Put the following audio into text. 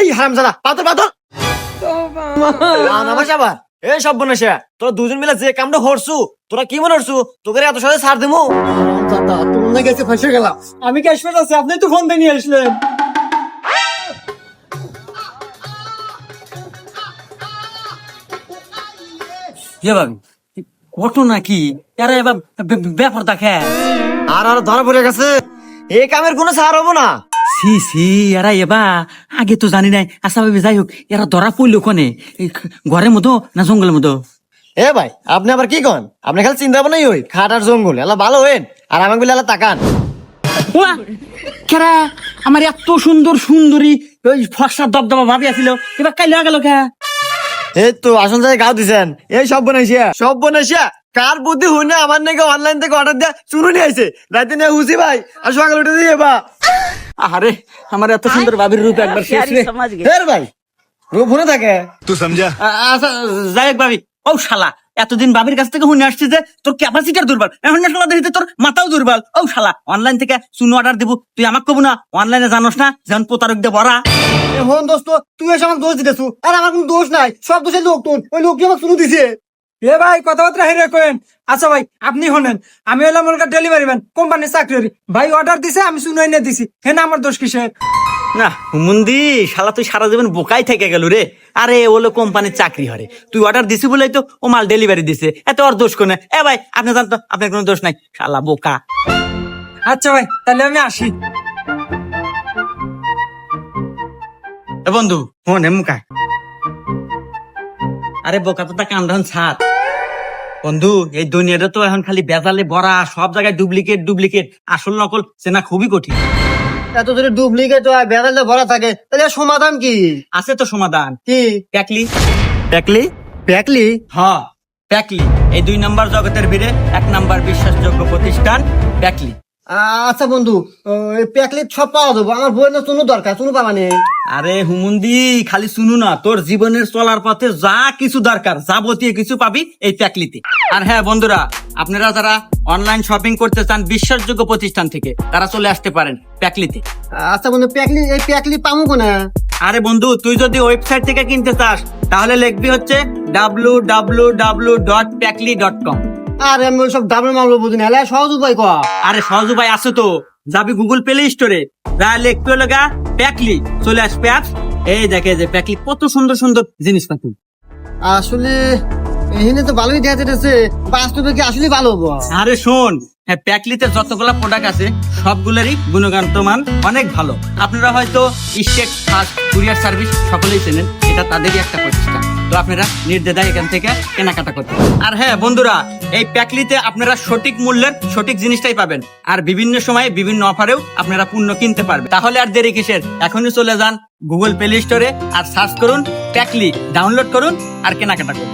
এই হারামজাদা নামাজ আবার। এই সব তোরা দুজন মিলে যে কামটা হরছু তোরা কি মনে হরছু তোকে এত সহজে ছাড় দেবো দাদা তোমার গেছে ফাঁসে গেলাম। আমি ক্যাশ আছি আপনি তো ফোন দিয়ে নিয়ে আসলেন। ইয়ে ভাবি কত নাকি? এরা এবার ব্যাপার দেখে আর আর ধরা পড়ে গেছে। এই কামের কোনো ছাড় হব না। সি সি এরা এবা। আগে তো জানি নাই আশা ভাবি যাই হোক এরা ধরা পড়ল কোনে? এই ঘরের মতো না জঙ্গলের মতো এ ভাই আপনি আবার কি কন? আপনি খালি চিন্তা ভাবনাই হই খাট আর জঙ্গল এলা ভালো হইন আর আমাকে বলে এলা তাকান। কেরা আমার এত সুন্দর সুন্দরী ওই ফর্সা দবদবা ভাবি আছিল এবার কাইলে গেল কে? এই তো আসল জায়গায় গাও দিছেন। এই সব বনাইছিয়া সব বনাইছিয়া কার বুদ্ধি হুই না আমার নাকি অনলাইন থেকে অর্ডার দেয়া চুরু নিয়ে আইছে রাতে নিয়ে হুসি ভাই আর সকালে উঠে দিয়ে বা আরে আমার এত সুন্দর ভাবির রূপ একবার শেষ রে। ফের ভাই রূপ হুনে থাকে। তুই সমঝা। আচ্ছা যাই ভাবি। ও শালা এতদিন বাবির কাছ থেকে শুনে আসছি যে তোর ক্যাপাসিটার দুর্বল। এখন না শালা দেখিতে তোর মাথাও দুর্বল। ও শালা অনলাইন থেকে চুনো অর্ডার দিব। তুই আমাকে কবু না অনলাইনে জানোস না যেন প্রতারক দে ভরা এখন দোস্ত তুই এসে আমার দোষ দিতেছু। আর আমার কোনো দোষ নাই সব দোষে লোক তোর। ওই লোককে আমার চুনো দিছে। এ ভাই কথাবার্তা হেরে কেন আচ্ছা ভাই আপনি শোনেন আমি হলাম ওর ডেলিভারি ম্যান কোম্পানির চাকরি ভাই অর্ডার দিছে আমি শুনে এনে দিছি। হেন আমার দোষ কিসের? না হুমন্দি শালা তুই সারা জীবন বোকাই থেকে গেল রে। আরে ওলো কোম্পানির চাকরি হরে। তুই অর্ডার দিছি বলেই তো ও মাল ডেলিভারি দিছে। এত ওর দোষ কোনে? এ ভাই আপনি জানতো আপনার কোনো দোষ নাই। শালা বোকা। আচ্ছা ভাই তাহলে আমি আসি। এ বন্ধু ফোন হে মুখা আরে বোকা তো তা কান্দান ছাদ। বন্ধু এই দুনিয়াটা তো এখন খালি বেজালে ভরা সব জায়গায় ডুপ্লিকেট ডুপ্লিকেট। আসল নকল চেনা খুবই কঠিন। এত যদি ডুপ্লিকেট হয় বেড়ালে ভরা থাকে তাহলে সমাধান কি? আছে তো সমাধান। কি? প্যাকলি। প্যাকলি? প্যাকলি? হ প্যাকলি। এই দুই নাম্বার জগতের ভিড়ে এক নাম্বার বিশ্বাসযোগ্য প্রতিষ্ঠান প্যাকলি। আচ্ছা বন্ধু ওই প্যাকলি সব পাওয়া যাব। আমার বইয়ের না চুনু দরকার চুনু পাবা নেই আরে হুমুন্দি খালি শুনু না তোর জীবনের চলার পথে যা কিছু দরকার যাবতীয় কিছু পাবি এই প্যাকলিতে। আর হ্যাঁ বন্ধুরা আপনারা যারা অনলাইন শপিং করতে চান বিশ্বাসযোগ্য প্রতিষ্ঠান থেকে তারা চলে আসতে পারেন প্যাকলিতে। আচ্ছা বন্ধু প্যাকলি এই প্যাকলি পামু কোনা? আরে বন্ধু তুই যদি ওয়েবসাইট থেকে কিনতে চাস তাহলে লিখবি হচ্ছে W W W dot প্যাকলি dot com আর আমি ওই সব ডাবল মামলো বুঝি না। এলা সহজ উপায় কয়া আরে সহজ উপায় আছে তো। যাবি গুগল প্লে স্টোরে যা লিখতে লগা প্যাকলি চলে আসবে apps। এই দেখে যে প্যাকলি কত সুন্দর সুন্দর জিনিসপাতি আসলে এখানে তো ভালোই দেখা যেতেছে বাস্তবে কি আসলে ভালো হব? আরে শোন হ্যাঁ প্যাকলিতে যতগুলা প্রোডাক্ট আছে সবগুলোরই গুণগত মান অনেক ভালো। আপনারা হয়তো স্টেট ফাস্ট কুরিয়ার সার্ভিস সকলেই চেনেন। এটা তাদেরই একটা প্রতিষ্ঠান। তো আপনারা নির্দ্বিধায় এখান থেকে কেনাকাটা করতে আর হ্যাঁ বন্ধুরা, এই প্যাকলিতে আপনারা সঠিক মূল্যের সঠিক জিনিসটাই পাবেন। আর বিভিন্ন সময়ে বিভিন্ন অফারেও আপনারা পণ্য কিনতে পারবেন। তাহলে আর দেরি কিসের? এখনই চলে যান গুগল প্লে স্টোরে আর সার্চ করুন প্যাকলি ডাউনলোড করুন আর কেনাকাটা করুন।